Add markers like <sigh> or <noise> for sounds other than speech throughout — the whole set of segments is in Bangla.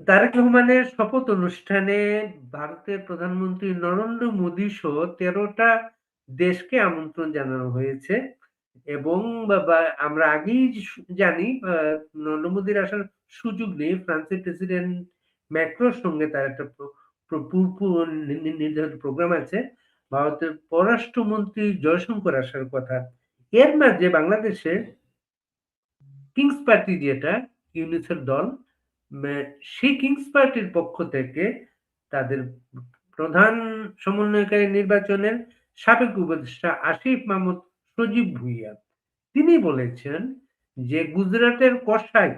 তারেক রহমানের শপথ অনুষ্ঠানে ভারতের প্রধানমন্ত্রী নরেন্দ্র মোদী সহ তেরোটা দেশকে আমন্ত্রণ জানানো হয়েছে এবং আমরা আগেই জানি নরেন্দ্র মোদীর আসার সুযোগ নেই। ফ্রান্সের প্রেসিডেন্ট ম্যাক্রোর সঙ্গে তার একটা নির্ধারিত প্রোগ্রাম আছে। ভারতের পররাষ্ট্রমন্ত্রী জয়শঙ্কর আসার কথা। এর মাঝে বাংলাদেশে কিংস পার্টি যেটা ইউনিসের দল সেই কিংস পার্টির পক্ষ থেকে তাদের প্রধান সমন্বয়কারী নির্বাচনের সাবেক উপদেষ্টা আসিফ মাহমুদ সজীব ভুইয়া তিনি বলেছেন যে গুজরাটের কসাই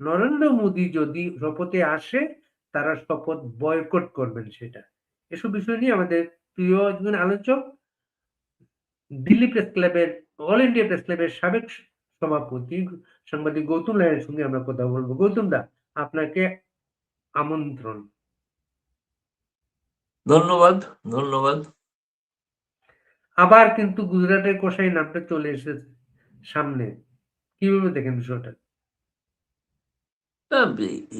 নরেন্দ্র মোদী যদি শপথে আসে, তারা শপথ বয়কট করবেন সেটা। এসব বিষয় নিয়ে আমাদের প্রিয় একজন আলোচক, দিল্লি প্রেস ক্লাবের, অল ইন্ডিয়া প্রেস ক্লাবের সাবেক সভাপতি সাংবাদিক গৌতম লাহিড়ীর সঙ্গে আমরা কথা বলব গৌতম দা আপনাকে আমন্ত্রণ। ধন্যবাদ, ধন্যবাদ। আবার কিন্তু গুজরাটের কোষাই নামটা চলে এসেছে সামনে। কীভাবে দেখেন বিষয়টা?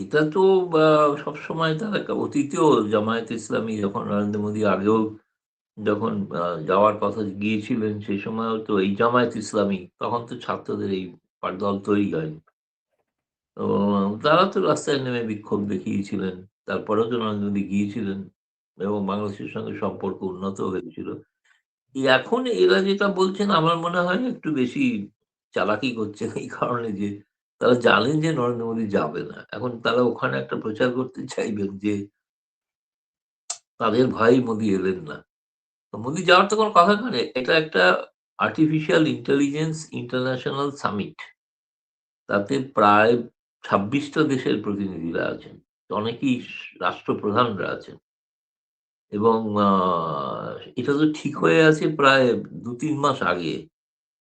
এটা তো বা সবসময় তার একটা অতীতেও জামায়াতে ইসলামী যখন নরেন্দ্র মোদী আগেও যখন যাওয়ার কথা গিয়েছিলেন সেই সময়ও তো এই জামায়াত ইসলামী তখন তো ছাত্রদের এই দল তৈরি হয়নি। তারা তো রাস্তায় নেমে বিক্ষোভ দেখিয়েছিলেন। তারপরেও মোদী গিয়েছিলেন এবং বাংলাদেশের সঙ্গে সম্পর্ক উন্নত হয়েছিল। এখন এরা যেটা বলছেন, আমার মনে হয় একটু বেশি চালাকি করছে এই কারণে যে তারা জানেন যে নরেন্দ্র মোদী যাবে না। এখন তারা ওখানে একটা প্রচার করতে চাইবেন যে তাদের ভাই মোদী এলেন না। মোদী যাওয়ার তো কোনো কথা নয়। এটা একটা আর্টিফিশিয়াল ইন্টেলিজেন্স ইন্টারন্যাশনাল সামিট। তাতে প্রায় ২৬ টা দেশের প্রতিনিধিরা আছেন। অনেকেই রাষ্ট্রপ্রধানরা আছেন। এবং এটা তো ঠিক হয়ে আছে প্রায় ২-৩ মাস আগে।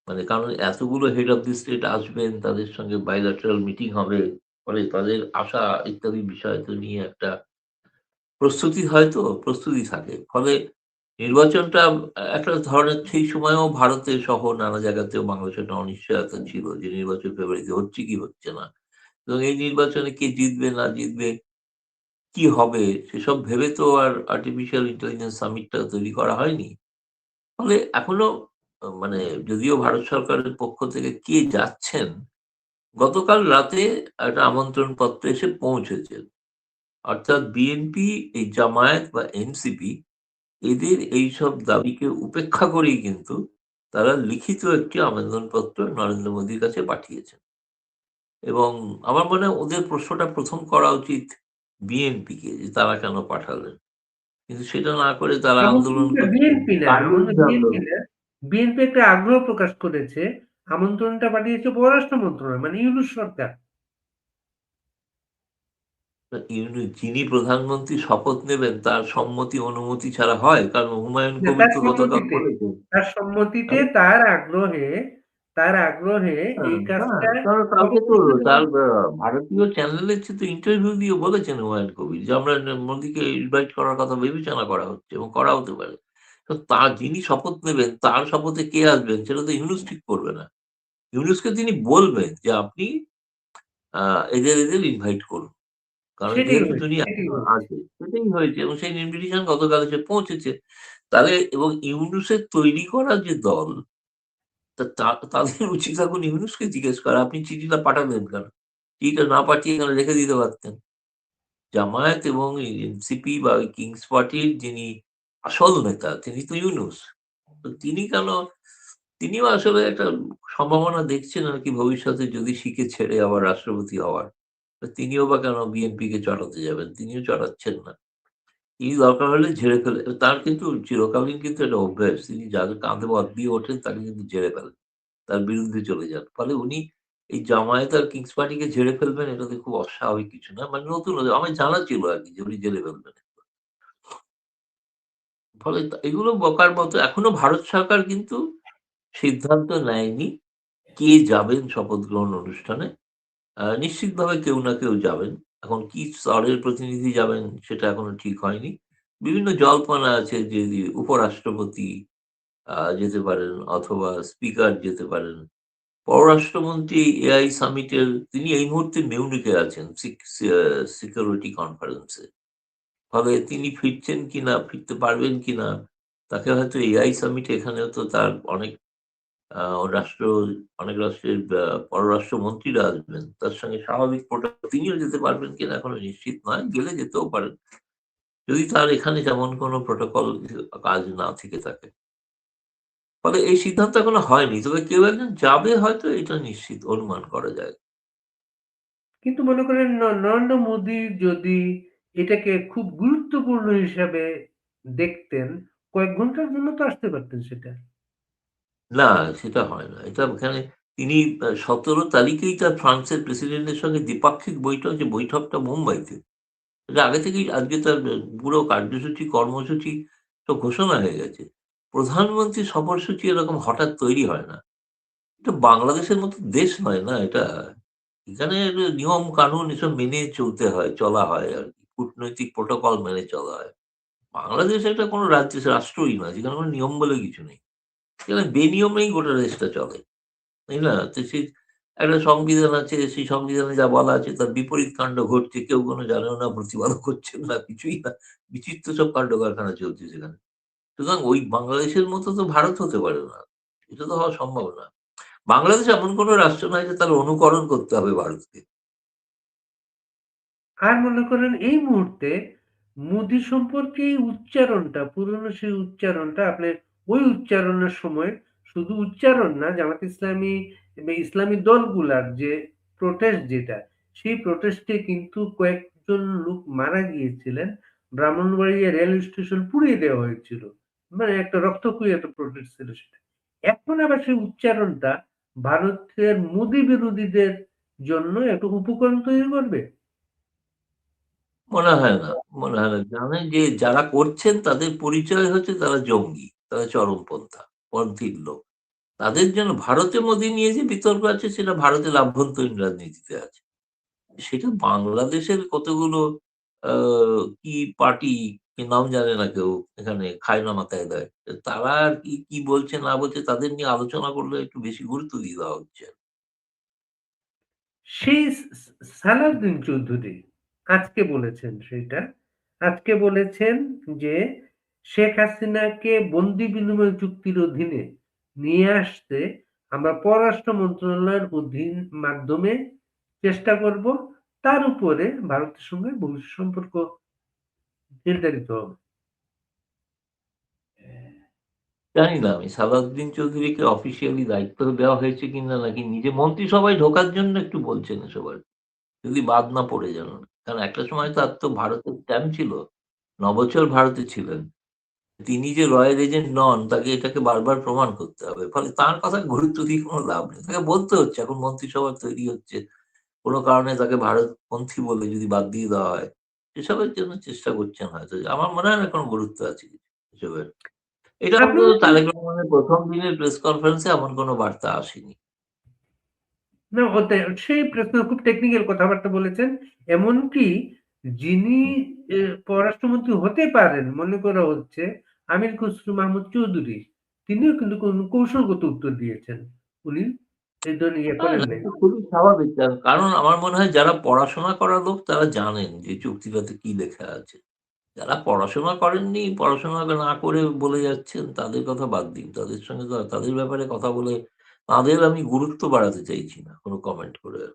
মানে কারণ এতগুলো হেড অফ দি স্টেট আসবেন, তাদের সঙ্গে bilateral মিটিং হবে। ফলে তাদের আশা ইত্যাদি বিষয় তো নিয়ে একটা প্রস্তুতি হয় তো, প্রস্তুতি থাকে। ফলে নির্বাচনটা একটা ধরনের সেই সময়েও ভারতে সহ নানা জায়গাতেও বাংলাদেশে একটা অনিশ্চয়তা ছিল যে নির্বাচন ফেব্রুয়ারিতে হচ্ছে কি হচ্ছে না। এবং এই নির্বাচনে কে জিতবে না জিতবে, কি হবে সেসব ভেবে তো আর আর্টিফিশিয়াল ইন্টেলিজেন্স সামিটটা তৈরি করা হয়নি। ফলে এখনও মানে যদিও ভারত সরকারের পক্ষ থেকে কে যাচ্ছেন, গতকাল রাতে একটা আমন্ত্রণ পত্র এসে পৌঁছেছে। অর্থাৎ বিএনপি, এই জামায়াত বা এনসিপি এদের এইসব দাবিকে উপেক্ষা করেই কিন্তু তারা লিখিত একটি আবেদনপত্র নরেন্দ্র মোদীর কাছে পাঠিয়েছেন। এবং আমার মনে হয় ওদের প্রশ্নটা প্রথম করা উচিত বিএনপিকে যে তারা কেন পাঠালেন? কিন্তু সেটা না করে তারা আন্দোলন আমন্ত্রণটা বিএনপি একটা আগ্রহ প্রকাশ করেছে। আমন্ত্রণটা পাঠিয়েছে পররাষ্ট্র মন্ত্রণালয় মানে ইউনূস সরকার। যিনি প্রধানমন্ত্রী শপথ নেবেন তার সম্মতি অনুমতি ছাড়া হয়? কারণ হুমায়ুন কবির তার তো গতকাল তার সম্মতিতে? তার আগ্রহে তার আগ্রহে হ্যাঁ, এই হ্যাঁ, কাজটা আ ভারতীয় চ্যানেলের তো ইন্টারভিউ দিয়ে বলেছেন হুমায়ুন কবির যে আমরা মোদিকে ইনভাইট করার কথা বিবেচনা করা হচ্ছে এবং করা হতে পারে। তো তার যিনি শপথ নেবেন তার শপথে কে আসবেন সেটা তো ইউনুস ঠিক করবে না। ইউনুসকে তিনি বলবেন যে আপনি এদের, এদের ইনভাইট করুন। কারণ। আছে সেটাই হয়েছে এবং সেই ইনভিটেশন গতকাল এসে পৌঁছেছে। তাহলে এবং ইউনুসের তৈরি করা যে দল তা তাদের <laughs> উচিত এখন ইউনূসকে জিজ্ঞেস করা, আপনি চিঠিটা পাঠালেন কেন? চিঠিটা না পাঠিয়ে এখানে রেখে দিতে পারতেন। জামায়াত এবং এনসিপি বা ওই কিংস পার্টির যিনি আসল নেতা তিনি তো ইউনূস। তো তিনি কেন তিনিও আসলে একটা সম্ভাবনা দেখছেন আর কি ভবিষ্যতে যদি শিখে ছেড়ে আবার রাষ্ট্রপতি হওয়ার। তিনিও বা কেন বিএনপিকে চড়াতে যাবেন? তিনিও চড়াচ্ছেন না। তিনি দরকার হলে ঝেড়ে ফেলে তার কিন্তু চিরকালীন কিন্তু একটা অভ্যাস। তিনি যাদের কাঁধে ভর দিয়ে ওঠেন, তাকে কিন্তু ঝেড়ে ফেলেন। তার বিরুদ্ধে চলে যান। ফলে উনি এই জামায়াত আর কিংস পার্টিকে ঝেড়ে ফেলবেন, এটাতে খুব অস্বাভাবিক কিছু না। মানে নতুন আমার জানা ছিল আরকি যে উনি ঝেড়ে ফেলবেন। ফলে এগুলো বকার মতো, এখনও ভারত সরকার কিন্তু সিদ্ধান্ত নেয়নি কে যাবেন শপথ গ্রহণ অনুষ্ঠানে। নিশ্চিতভাবে কেউ না কেউ যাবেন। এখন কি স্তরের প্রতিনিধি যাবেন সেটা এখনও ঠিক হয়নি। বিভিন্ন জল্পনা আছে যে উপরাষ্ট্রপতি যেতে পারেন অথবা স্পিকার যেতে পারেন। পররাষ্ট্রমন্ত্রী এআই সামিটের, তিনি এই মুহূর্তে মিউনিকে আছেন সিকিউরিটি কনফারেন্সে ফলে তিনি ফিরছেন কিনা, ফিরতে পারবেন কিনা, তাকে হয়তো এআই সামিটে এখানেও তো তার অনেক রাষ্ট্র, অনেক রাষ্ট্রের পররাষ্ট্রমন্ত্রীরা আসবেন, তার সঙ্গে স্বাভাবিক প্রোটোকল তিনিও যেতে পারবেন কিনা এখনও নিশ্চিত নয়, গেলে যেতেও পারেন। যদি তার এখানে যেমন কোনো প্রোটোকল কাজ না থেকে থাকে। ফলে এই সিদ্ধান্ত এখনও হয়নি, তবে কেউ একজন যাবে হয়তো, এটা নিশ্চিত, অনুমান করা যায়। কিন্তু মনে করেন নরেন্দ্র মোদী যদি এটাকে খুব গুরুত্বপূর্ণ হিসাবে দেখতেন, কয়েক ঘণ্টার জন্য তো আসতে পারতেন সেটা। না, সেটা হয় না। এটা এখানে তিনি সতেরো তারিখেই তার ফ্রান্সের প্রেসিডেন্টের সঙ্গে দ্বিপাক্ষিক বৈঠক, যে বৈঠকটা মুম্বাইতে। এটা আগে থেকেই, আজকে তার পুরো কার্যসূচি, কর্মসূচি তো ঘোষণা হয়ে গেছে। প্রধানমন্ত্রী সফরসূচি এরকম হঠাৎ তৈরি হয় না। এটা বাংলাদেশের মতো দেশ নয় না এটা? এখানে নিয়ম, কানুন এসব মেনে চলতে হয়, চলা হয় আর কি। কূটনৈতিক প্রোটোকল মেনে চলা হয়। বাংলাদেশ একটা কোনো রাজ্য রাষ্ট্রই নয় যেখানে কোনো নিয়ম বলে কিছু নেই। সেখানে বেনিয়মেই গোটা দেশটা চলে, তাই না? তো সেই একটা সংবিধান আছে, সেই সংবিধানে যা বলা আছে তার বিপরীত কাণ্ড ঘটছে, কেউ কোনো জানেও না প্রতিবাদ করছেন না, কিছুই না, বিচিত্র সব কাণ্ড কারখানা চলছে সেখানে। সুতরাং ওই বাংলাদেশের মতো তো ভারত হতে পারে না, এটা তো হওয়া সম্ভব না। বাংলাদেশ এমন কোনো রাষ্ট্র নয় যে তার অনুকরণ করতে হবে ভারতকে। আর মনে করেন এই মুহূর্তে মোদী সম্পর্কে এই উচ্চারণটা, পুরনো সেই উচ্চারণটা আপনি ওই উচ্চারণের সময় শুধু উচ্চারণ না, জামাত ইসলামী ইসলামী দলগুলার যে প্রোটেস্ট যেটা, সেই প্রোটেস্টে কিন্তু কয়েকজন লোক মারা গিয়েছিলেন। ব্রাহ্মণবাড়িয়া রেল স্টেশন পুড়িয়ে দেওয়া হয়েছিল। মানে একটা রক্তক্ষয়ী একটা প্রোটেস্ট ছিল সেটা। এখন আবার সেই উচ্চারণটা ভারতের মোদী বিরোধীদের জন্য একটা উপকরণ তৈরি করবে। মনে হয় না, মনে হয় না। জানেন যে যারা করছেন তাদের পরিচয় হচ্ছে তারা জঙ্গি। তারা চরমপন্থা পন্থীর লোক। তাদের জন্য ভারতে মোদী নিয়ে যে বিতর্ক আছে, সেটা ভারতের আভ্যন্তরীণ রাজনীতিতে আছে। সেটা বাংলাদেশের কতগুলো কি পার্টি নাম জানে না কেউ, এখানে খায় না মাথায় দেয়। তারা আর কি কি বলছে, না বলছে, তাদের নিয়ে আলোচনা করলে একটু বেশি গুরুত্ব দিয়ে দেওয়া হচ্ছে। সেই সালাউদ্দিন চৌধুরী আজকে বলেছেন সেটা আজকে বলেছেন যে শেখ হাসিনাকে বন্দি বিনিময় চুক্তির অধীনে নিয়ে আসতে আমরা পররাষ্ট্র মন্ত্রণালয়ের অধীন মাধ্যমে চেষ্টা করব। তার উপরে ভারতের সঙ্গে ভবিষ্যৎ সম্পর্ক নির্ধারিত হবে। জানি না আমি সালাউদ্দিন চৌধুরীকে অফিসিয়ালি দায়িত্ব দেওয়া হয়েছে কিনা নাকি নিজে মন্ত্রিসভায় ঢোকার জন্য একটু বলছেন এসব আর কি। যদি বাদ না পড়ে যান। কারণ একটা সময় তার তো ভারতের স্ট্যাম্প ছিল ন বছর ভারতে ছিলেন। তিনি যে রয়্যাল এজেন্ট নন তাকে এটাকে বারবার প্রমাণ করতে হবে। ফলে তার কথা গুরুত্ব দিয়ে কোনো লাভ নেই। তাকে বলতে হচ্ছে এখন মন্ত্রিসভা তৈরি হচ্ছে। কোনো কারণে তাকে ভারতপন্থী বলে যদি বাদ দিয়ে দেওয়া হয় এসবের জন্য চেষ্টা করছেন হয়তো। আমার মনে হয় না কোনো গুরুত্ব আছে এসবের। এটা তারেক রহমানের প্রথম দিনের প্রেস কনফারেন্সে এমন কোনো বার্তা আসেনি। না সেই প্রশ্ন খুব টেকনিক্যাল কথাবার্তা বলেছেন। এমনকি যিনি পররাষ্ট্রমন্ত্রী হতে পারেন মনে করা হচ্ছে আমির খসরু মাহমুদ চৌধুরী। তিনিও কিন্তু কোন কৌশলগত উত্তর দিয়েছেন। উনি এই ধরনের ইয়ে করেন নাই। খুবই স্বাভাবিক কারণ- কারণ আমার মনে হয় যারা পড়াশোনা করা লোক তারা জানেন যে চুক্তিটাতে কি লেখা আছে। যারা পড়াশোনা করেননি পড়াশোনা না করে বলে যাচ্ছেন তাদের কথা বাদ দিন। তাদের সঙ্গে তাদের ব্যাপারে কথা বলে তাদের আমি গুরুত্ব বাড়াতে চাইছি না কোনো কমেন্ট করে।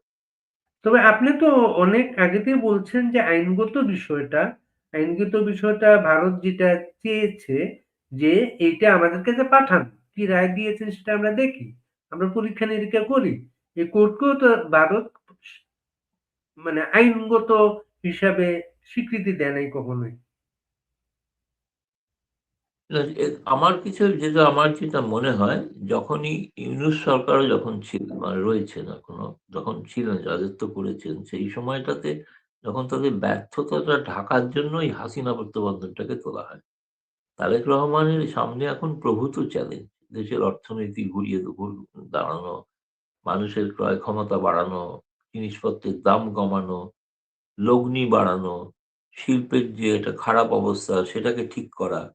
তবে আপনি তো অনেক আগেতেই বলছেন যে আইনগত বিষয়টা আইনগত বিষয়টা ভারত যেটা চেয়েছে যে এইটা আমাদের কাছে পাঠান। কি রায় দিয়েছেন সেটা আমরা দেখি। আমরা পরীক্ষা নিরীক্ষা করি। এই কোর্টকেও তো ভারত মানে আইনগত হিসাবে স্বীকৃতি দেয় নাই কখনোই। আমার কিছু যেটা, আমার যেটা মনে হয়, যখনই ইউনুস সরকারও যখন ছিল মানে রয়েছেন এখনও যখন ছিলেন, রাজত্ব করেছেন, সেই সময়টাতে যখন তাদের ব্যর্থতাটা ঢাকার জন্যই হাসিনা প্রত্যাবর্তনটাকে তোলা হয়, তারেক রহমানের সামনে এখন প্রভূত চ্যালেঞ্জ দেশের অর্থনীতি ঘুরিয়ে ঘুর- দাঁড়ানো, মানুষের ক্রয় ক্ষমতা বাড়ানো, জিনিসপত্রের দাম কমানো, লগ্নি বাড়ানো, শিল্পের যে একটা খারাপ অবস্থা সেটাকে ঠিক করা,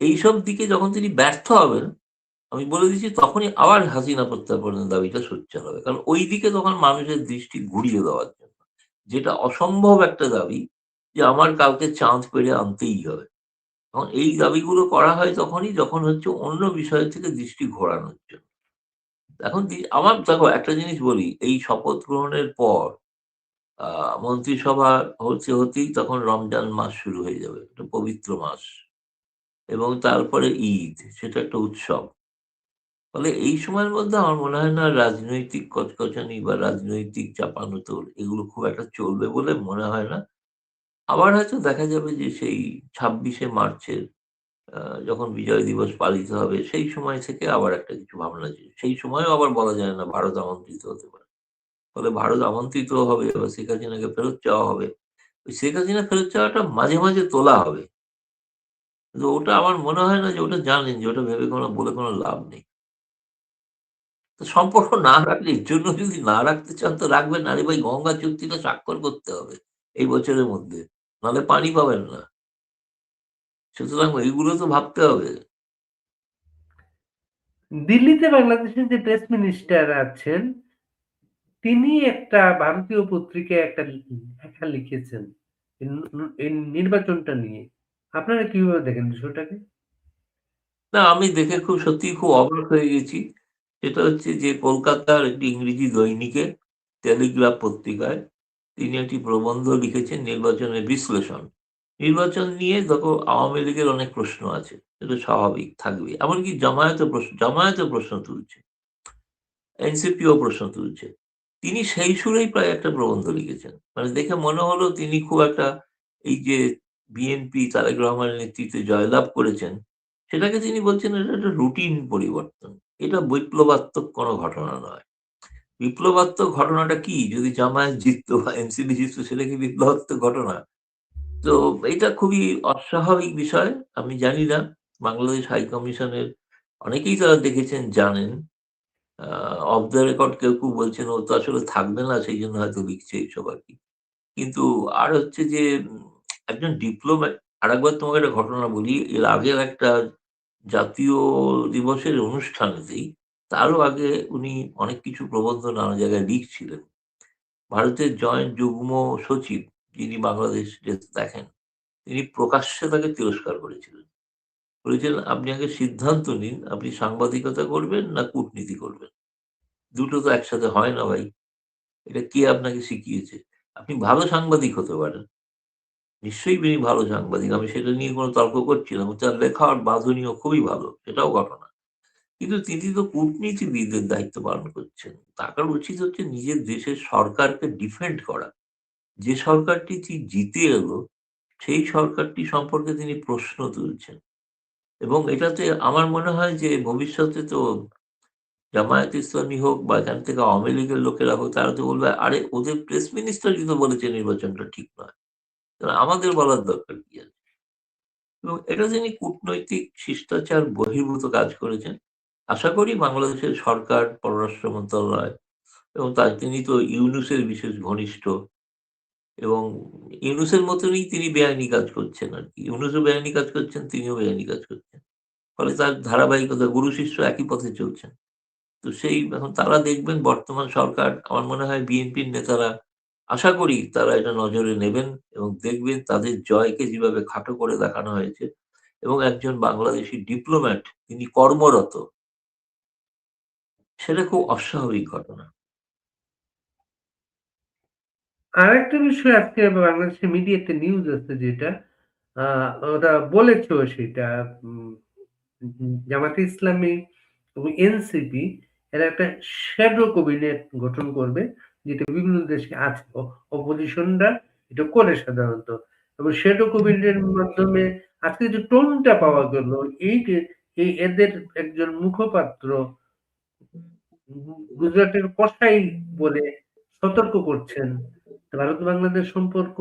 এইসব দিকে যখন তিনি ব্যর্থ হবেন, আমি বলে দিচ্ছি তখনই আবার হাসিনা প্রত্যার্পণের দাবিটা সোচ্চার হবে। কারণ ওই দিকে তখন মানুষের দৃষ্টি ঘুরিয়ে দেওয়ার জন্য। যেটা অসম্ভব একটা দাবি যে আমার কালকে চাঁদ পেড়ে আনতেই হবে। এখন এই দাবিগুলো করা হয় তখনই যখন হচ্ছে অন্য বিষয় থেকে দৃষ্টি ঘোরানোর জন্য। এখন আমার দেখো একটা জিনিস বলি, এই শপথ গ্রহণের পর মন্ত্রিসভা হচ্ছে হতেই তখন রমজান মাস শুরু হয়ে যাবে। একটা পবিত্র মাস। এবং তারপরে ঈদ, সেটা একটা উৎসব। ফলে এই সময়ের মধ্যে আমার মনে হয় না রাজনৈতিক কচকচানি বা রাজনৈতিক চাপানোতোর এগুলো খুব একটা চলবে বলে মনে হয় না। আবার হয়তো দেখা যাবে যে সেই ২৬শে মার্চের যখন বিজয় দিবস পালিত হবে সেই সময় থেকে আবার একটা কিছু ভাবনা যে সেই সময়ও আবার বলা যায় না ভারত আমন্ত্রিত হতে পারে। ফলে ভারত আমন্ত্রিতও হবে বা শেখ হাসিনাকে ফেরত চাওয়া হবে। ওই শেখ হাসিনা ফেরত চাওয়াটা মাঝে, মাঝে তোলা হবে। কিন্তু ওটা আমার মনে হয় না যে ওটা জানেন যে ওটা ভেবে কোনো বলে কোনো লাভ নেই। তো সম্পর্ক না রাখলে এর জন্য যদি না রাখতে চান তো রাখবেন না। আরে ভাই গঙ্গা চুক্তিটা স্বাক্ষর করতে হবে এই বছরের মধ্যে। নাহলে পানি পাবেন না। সুতরাং এইগুলো তো ভাবতে হবে। দিল্লিতে বাংলাদেশের যে প্রেস মিনিস্টার আছেন, তিনি একটা ভারতীয় পত্রিকায় একটা লেখা লিখেছেন। এই নির্বাচনটা নিয়ে। আপনারা কীভাবে দেখেন বিষয়টাকে? না আমি দেখে খুব সত্যিই খুব অবাক হয়ে গেছি। সেটা হচ্ছে যে কলকাতার একটি ইংরেজি দৈনিকে টেলিগ্রাফ পত্রিকায় তিনি একটি প্রবন্ধ লিখেছেন নির্বাচনের বিশ্লেষণ। নির্বাচন নিয়ে দেখো আওয়ামী লীগের অনেক প্রশ্ন আছে। এটা স্বাভাবিক থাকবে। এমনকি জামায়াতও প্রশ্ন জামায়াতও প্রশ্ন তুলছে। এনসিপিও প্রশ্ন তুলছে। তিনি সেই সুরেই প্রায় একটা প্রবন্ধ লিখেছেন। মানে দেখে মনে হলো তিনি খুব একটা এই যে বিএনপি তারেক রহমানের নেতৃত্বে জয়লাভ করেছেন, সেটাকে তিনি বলছেন এটা একটা রুটিন পরিবর্তন। এটা বিপ্লবাত্মক কোনো ঘটনা নয়। বিপ্লবাত্মক ঘটনাটা কি? যদি জামায়াত জিততো বা এনসিপি জিততো সেটা কি বিপ্লবাত্মক ঘটনা? তো এটা খুবই অস্বাভাবিক বিষয়। আমি জানি না বাংলাদেশ হাই কমিশনের অনেকেই তারা দেখেছেন, জানেন। অফ দ্য রেকর্ড কেউ, কেউ বলছেন ও তো আসলে থাকবে না সেই জন্য হয়তো লিখছে এইসব আর কি কিন্তু আর হচ্ছে যে একজন ডিপ্লোম্যাট আর একবার তোমাকে একটা ঘটনা বলি। এর আগের একটা জাতীয় দিবসের অনুষ্ঠানেতেই তারও আগে উনি অনেক কিছু প্রবন্ধ নানা জায়গায় লিখছিলেন। ভারতের জয়েন্ট যুগ্ম সচিব যিনি বাংলাদেশ দেখেন, তিনি প্রকাশ্যে তাকে তিরস্কার করেছিলেন। বলেছিলেন, "আপনি আগে সিদ্ধান্ত নিন আপনি সাংবাদিকতা করবেন না কূটনীতি করবেন। দুটো তো একসাথে হয় না ভাই। এটা কে আপনাকে শিখিয়েছে? আপনি ভালো সাংবাদিক হতে পারেন। নিশ্চয়ই তিনি ভালো সাংবাদিক। আমি সেটা নিয়ে কোনো তর্ক করছি না। তার লেখার বাঁধনীও খুবই ভালো। সেটাও ঘটনা। কিন্তু তিনি তো কূটনীতিবিদদের দায়িত্ব পালন করছেন। তার উচিত হচ্ছে নিজের দেশের সরকারকে ডিফেন্ড করা। যে সরকারটি জি জিতে এলো, সেই সরকারটি সম্পর্কে তিনি প্রশ্ন তুলছেন। এবং এটাতে আমার মনে হয় যে ভবিষ্যতে তো জামায়াত ইসলামী হোক বা এখান থেকে আওয়ামী লীগের লোকেরা হোক তারা তো বলবে, "আরে ওদের প্রেস মিনিস্টারই তো বলেছে নির্বাচনটা ঠিক নয়। আমাদের বলার দরকার কি আছে?" এবং এটা তিনি কূটনৈতিক শিষ্টাচার বহির্ভূত কাজ করেছেন। আশা করি বাংলাদেশের সরকার, পররাষ্ট্র মন্ত্রণালয় এবং তার তিনি তো ইউনুসের বিশেষ ঘনিষ্ঠ এবং ইউনুসের মতনই তিনি বেআইনি কাজ করছেন আর কি ইউনুসও বেআইনি কাজ করছেন, তিনিও বেআইনি কাজ করছেন। ফলে তার ধারাবাহিকতা গুরু শিষ্য একই পথে চলছেন। তো সেই এখন তারা দেখবেন বর্তমান সরকার আমার মনে হয় বিএনপির নেতারা আশা করি তারা এটা নজরে নেবেন এবং দেখবেন তাদের জয়কে যেভাবে খাটো করে দেখানো হয়েছে এবং একজন বাংলাদেশী ডিপ্লোম্যাট তিনি কর্মরত সেটা খুব অস্বাভাবিক ঘটনা। আরেকটা বিষয় আজকে বাংলাদেশের মিডিয়াতে নিউজ আছে যেটা, ওরা বলেছেও সেটা উম ইসলামী এবং এনসিপি এরা একটা শ্যাডো ক্যাবিনেট গঠন করবে। যেটা বিভিন্ন দেশে আছে। অপোজিশনরা এটা করে সাধারণত। এবং শ্যাডো ক্যাবিনেটের মাধ্যমে আজকে যে টোনটা পাওয়া গেল, এই এই এদের একজন মুখপাত্র গুজরাটের কসাই বলে সতর্ক করছেন। ভারত বাংলাদেশ সম্পর্ক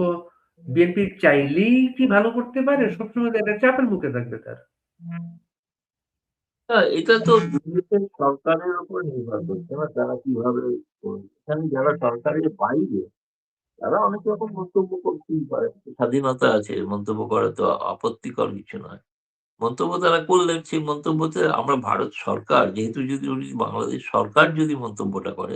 বিএনপি চাইলেই কি ভালো করতে পারে? সবসময় একটা চাপের মুখে থাকবে তারা। এটা তো সরকারের উপর নির্ভর করছে না তারা কীভাবে এখানে যারা সরকারের বাইরে তারা অনেক রকম মন্তব্য করতেই পারে। স্বাধীনতা আছে। মন্তব্য করা তো আপত্তিকর কিছু নয়। মন্তব্য তারা করলেন সেই মন্তব্যতে আমরা ভারত সরকার যেহেতু যদি বাংলাদেশ সরকার যদি মন্তব্যটা করে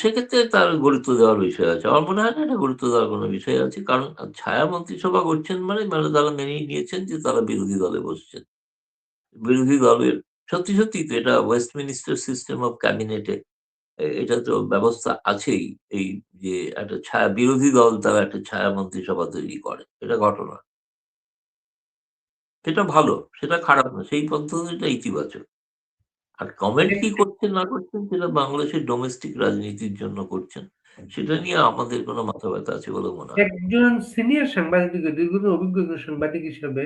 সেক্ষেত্রে তার গুরুত্ব দেওয়ার বিষয় আছে। আমার মনে হয় না এটা গুরুত্ব দেওয়ার কোনো বিষয় আছে। কারণ ছায়া মন্ত্রিসভা করছেন মানে, মানে তারা মেনেই নিয়েছেন যে তারা বিরোধী দলে বসছেন। বিরোধী দলের সত্যি, সত্যি তো এটা ওয়েস্টমিনিস্টার সিস্টেম অফ ক্যাবিনেটে এটা তো ব্যবস্থা আছেই। এই যে একটা ছায়া বিরোধী দল তারা একটা ছায়া মন্ত্রিসভা তৈরি করে। এটা ঘটনা। সেটা ভালো, সেটা খারাপ না। সেই পদ্ধতিটা ইতিবাচক। আর কমেন্ট কি করছেন না করছেন সেটা বাংলাদেশের ডোমেস্টিক রাজনীতির জন্য করছেন। সেটা নিয়ে আমাদের কোনো মাথা ব্যথা আছে বলে মনে হয় একজন সিনিয়র সাংবাদিক দীর্ঘদিন অভিজ্ঞ সাংবাদিক হিসেবে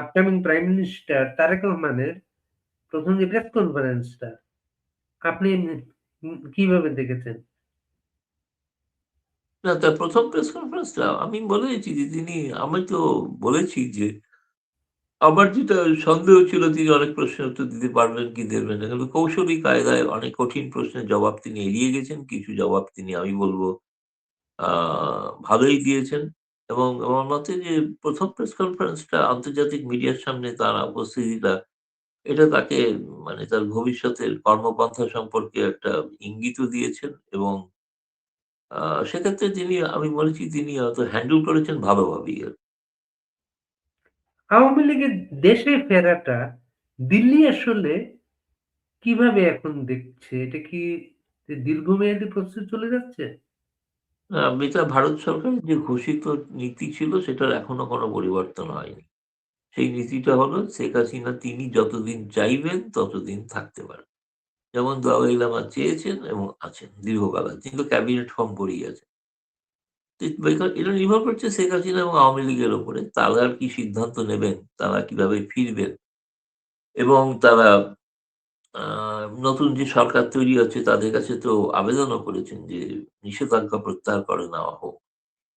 আপকামিং প্রাইম মিনিস্টার তারেক রহমানের ১ম যে প্রেস কনফারেন্সটা আপনি কীভাবে দেখেছেন? না, তার ১ম প্রেস কনফারেন্সটা আমি বলেছি যে তিনি, আমি তো বলেছি যে আমার যেটা সন্দেহ ছিল তিনি অনেক প্রশ্নের উত্তর দিতে পারবেন কি দেবেন না। কিন্তু কৌশলী কায়দায় অনেক কঠিন প্রশ্নের জবাব তিনি এড়িয়ে গেছেন। কিছু জবাব তিনি, আমি বলব ভালোই দিয়েছেন এবং আমার মতে যে প্রথম প্রেস কনফারেন্সটা আন্তর্জাতিক মিডিয়ার সামনে তার উপস্থিতিটা, এটা তাকে মানে তার ভবিষ্যতের কর্মপন্থা সম্পর্কে একটা ইঙ্গিতও দিয়েছেন এবং সেক্ষেত্রে তিনি, আমি বলেছি তিনি হয়তো হ্যান্ডেল করেছেন ভালোভাবেই আর আওয়ামী লীগের দেশে ফেরাটা দিল্লি আসলে কীভাবে এখন দেখছে? এটা কি দীর্ঘমেয়াদী প্রস্তুত চলে যাচ্ছে? এটা ভারত সরকারের যে ঘোষিত নীতি ছিল সেটার এখনও কোনো পরিবর্তন হয়নি। সেই নীতিটা হলো শেখ হাসিনা তিনি যতদিন চাইবেন ততদিন থাকতে পারবেন। যেমন দলাই লামা চেয়েছেন এবং আছেন দীর্ঘকাল আছেন। কিন্তু ক্যাবিনেট ফর্ম করেই আছেন। এটা নির্ভর করছে শেখ হাসিনা এবং আওয়ামী লীগের ওপরে তারা কি সিদ্ধান্ত নেবেন, তারা কীভাবে ফিরবেন এবং তারা নতুন যে সরকার তৈরি হচ্ছে, তাদের কাছে তো আবেদনও করেছেন যে নিষেধাজ্ঞা প্রত্যাহার করে নেওয়া হোক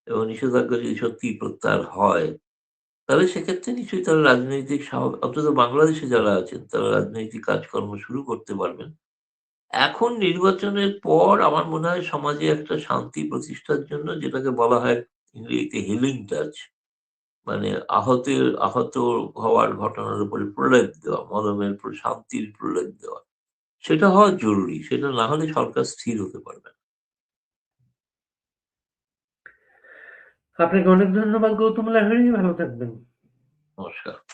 এবং নিষেধাজ্ঞা যদি সত্যিই প্রত্যাহার হয় তাহলে সেক্ষেত্রে নিশ্চয়ই তারা রাজনৈতিক অন্তত বাংলাদেশে যারা আছেন, তারা রাজনৈতিক কাজকর্ম শুরু করতে পারবেন। এখন নির্বাচনের পর আমার মনে হয় সমাজে একটা শান্তি প্রতিষ্ঠার জন্য যেটাকে বলা হয় ইংরেজিতে হিলিং টাচ মানে আহতের আহত হওয়ার ঘটনার উপরে প্রলেপ দেওয়া, মলমের উপর শান্তির প্রলেপ দেওয়া। সেটা হওয়া জরুরি। সেটা না হলে সরকার স্থির হতে পারবে না। আপনাকে অনেক ধন্যবাদ গৌতম লাহরি ভালো থাকবেন। নমস্কার।